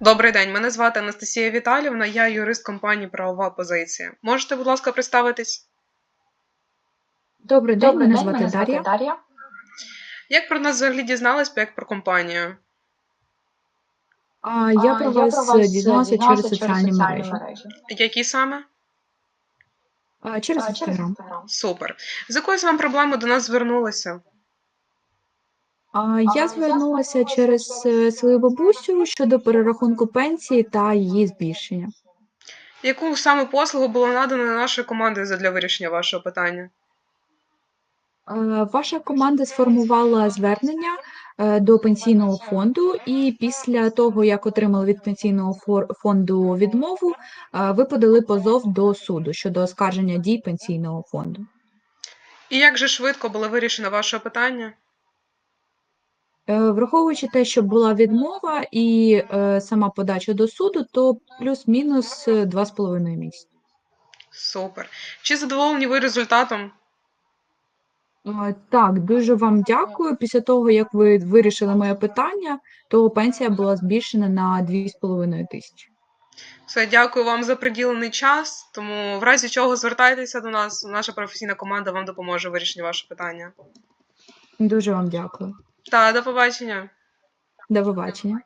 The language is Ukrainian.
Добрий день, мене звати Анастасія Віталівна, я юрист компанії Правова позиція. Можете, будь ласка, представитись? Добрий день, Добрий мене день, звати мене звати Дар'я. Як про нас взагалі дізнались, як про компанію? А, я про вас дізналася через соціальні мережі. Які саме? А, Через через інстаграм. Instagram. Супер. З якоюсь вам проблемою до нас звернулися? Я звернулася через е, свою бабусю щодо перерахунку пенсії та її збільшення. Яку саме послугу було надано нашою командою для вирішення вашого питання? Е, Ваша команда сформувала звернення е, до пенсійного фонду, і після того, як отримали від пенсійного фонду відмову, е, ви подали позов до суду щодо оскарження дій пенсійного фонду. І як же швидко було вирішено ваше питання? Е, Враховуючи те, що була відмова і е, сама подача до суду, то плюс-мінус е, два з половиною місяці. Супер. Чи задоволені ви результатом? Е, Так, дуже вам дякую. Після того, як ви вирішили моє питання, то пенсія була збільшена на дві з половиною тисячі. Все, дякую вам за приділений час. Тому в разі чого звертайтеся до нас. Наша професійна команда вам допоможе в вирішенні вашого питання. Дуже вам дякую. Та до побачення. До побачення.